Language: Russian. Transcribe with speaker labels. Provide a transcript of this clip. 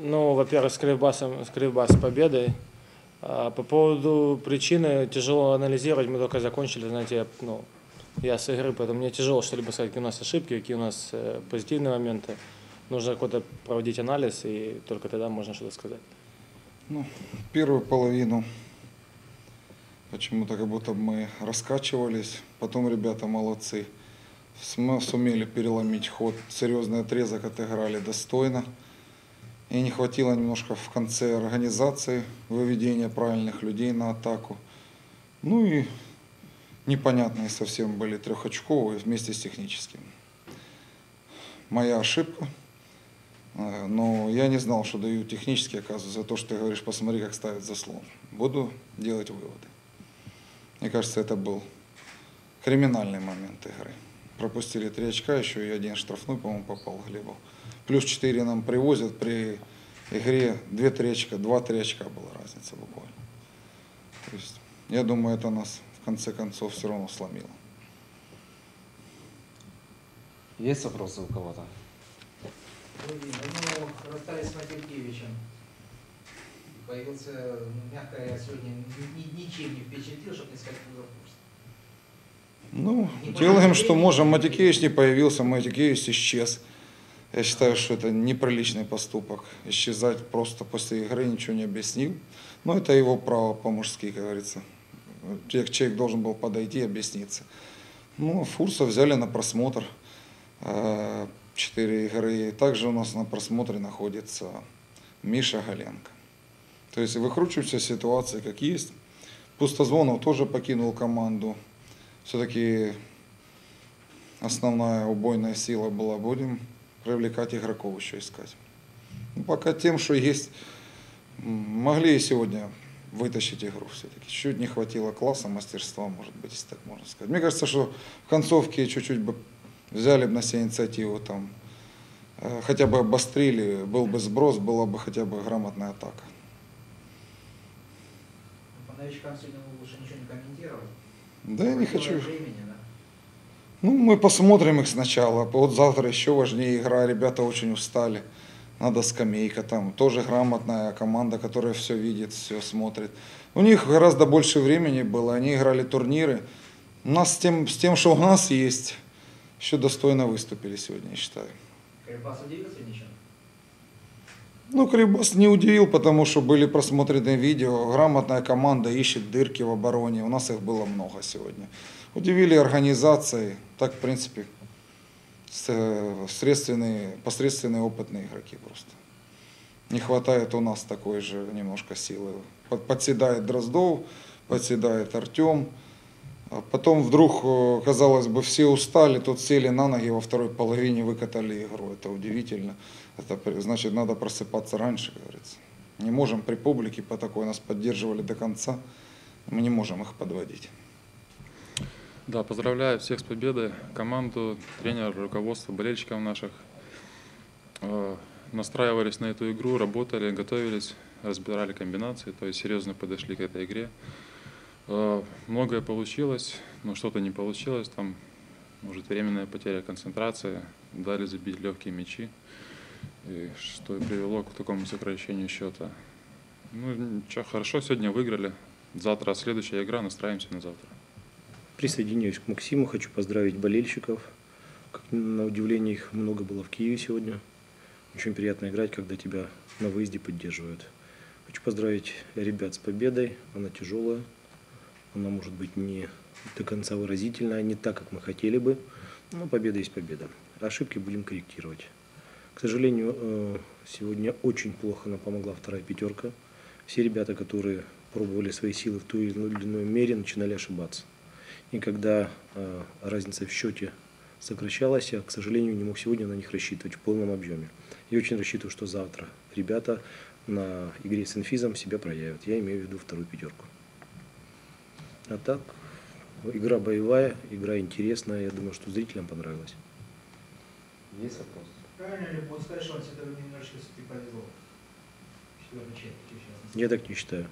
Speaker 1: Ну, во-первых, с Кривбасом, с Кривбас победой. А по поводу причины тяжело анализировать. Мы только закончили, знаете, я, ну, я с игры, поэтому мне тяжело что-либо сказать, какие у нас ошибки, какие у нас э, позитивные моменты. Нужно какой-то проводить анализ, и только тогда можно что-то сказать.
Speaker 2: Ну, первую половину почему-то как будто мы раскачивались. Потом ребята молодцы. См- Сумели переломить ход. Серьезный отрезок отыграли достойно. И не хватило немножко в конце организации, выведения правильных людей на атаку. Ну и непонятные совсем были трехочковые вместе с техническим. Моя ошибка. Э, Но я не знал, что даю технически, оказывается, за то, что ты говоришь, посмотри, как ставят заслон. Буду делать выводы. Мне кажется, это был криминальный момент игры. Пропустили три очка, еще и один штрафной, по-моему, попал Глебов. Плюс 4 нам привозят при игре 2-3 очка, 2-3 очка была разница буквально. То есть, я думаю, это нас в конце концов все равно сломило.
Speaker 3: Есть вопросы у кого-то?
Speaker 4: Ну, расстались с Матюкевичем. Появился, ну, мягко говоря, сегодня ни- ни- ничем не впечатлил, чтобы не сказать Кузовкурс.
Speaker 2: Ну,
Speaker 4: Не
Speaker 2: делаем, что можем. Матикевич не появился, Матикевич исчез. Я считаю, что это неприличный поступок. Исчезать просто после игры, ничего не объяснил. Но это его право по-мужски, как говорится. Человек должен был подойти и объясниться. Ну, Фурса взяли на просмотр. э, Четыре игры. Также у нас на просмотре находится Миша Галенко. То есть выкручиваются ситуации, как есть. Пустозвонов тоже покинул команду. Все-таки основная убойная сила была. Будем привлекать игроков еще искать. Ну, пока тем, что есть, могли и сегодня вытащить игру все-таки. Чуть не хватило класса, мастерства, может быть, если так можно сказать. Мне кажется, что в концовке чуть-чуть бы взяли бы на себя инициативу, там, э, хотя бы обострили, был бы сброс, была бы хотя бы грамотная атака.
Speaker 4: По новичкам сегодня лучше ничего не комментировать.
Speaker 2: Да я не хочу.
Speaker 4: Времени, да?
Speaker 2: Ну, мы посмотрим их сначала. Вот завтра еще важнее игра. Ребята очень устали. Надо скамейка там. Тоже грамотная команда, которая все видит, все смотрит. У них гораздо больше времени было. Они играли турниры. У нас с тем, с тем что у нас есть, еще достойно выступили сегодня, я считаю.
Speaker 4: Кривбас удивился ничем?
Speaker 2: Ну, Кривбас не удивил, потому что были просмотрены видео. Грамотная команда ищет дырки в обороне. У нас их было много сегодня. Удивили организацией. Так, в принципе, э, средственные, посредственные опытные игроки просто. Не хватает у нас такой же немножко силы. Под- Подседает Дроздов, подседает Артем. А Потом вдруг, э, казалось бы, все устали, тут сели на ноги во второй половине, выкатали игру. Это удивительно. Это значит, надо просыпаться раньше, говорится. Не можем при публике по такой нас поддерживали до конца. Мы не можем их подводить.
Speaker 5: Да, поздравляю всех с победой, команду, тренера, руководство, болельщиков наших. Э, Настраивались на эту игру, работали, готовились, разбирали комбинации, то есть серьезно подошли к этой игре. Э, Многое получилось, но что-то не получилось, там, может, временная потеря концентрации, дали забить легкие мячи, и что и привело к такому сокращению счета. Ну, ничего, хорошо, сегодня выиграли. Завтра следующая игра, настраиваемся на завтра.
Speaker 6: Присоединяюсь к Максиму, хочу поздравить болельщиков. Как на удивление их много было в Киеве сегодня. Очень приятно играть, когда тебя на выезде поддерживают. Хочу поздравить ребят с победой. Она тяжелая, она может быть не до конца выразительная, не так, как мы хотели бы, но победа есть победа. Ошибки будем корректировать. К сожалению, э, сегодня очень плохо нам помогла вторая пятерка. Все ребята, которые пробовали свои силы в той или иной мере, начинали ошибаться. И когда э, разница в счете сокращалась, я, к сожалению, не мог сегодня на них рассчитывать в полном объеме. И очень рассчитываю, что завтра ребята на игре с инфизом себя проявят. Я имею в виду вторую пятерку. А так, игра боевая, игра интересная. Я думаю, что зрителям понравилось.
Speaker 3: Есть вопросы?
Speaker 4: Правильно ли будет сказать, что он все-таки немножечко все-таки повезло? Четвертый.
Speaker 6: Я так не считаю.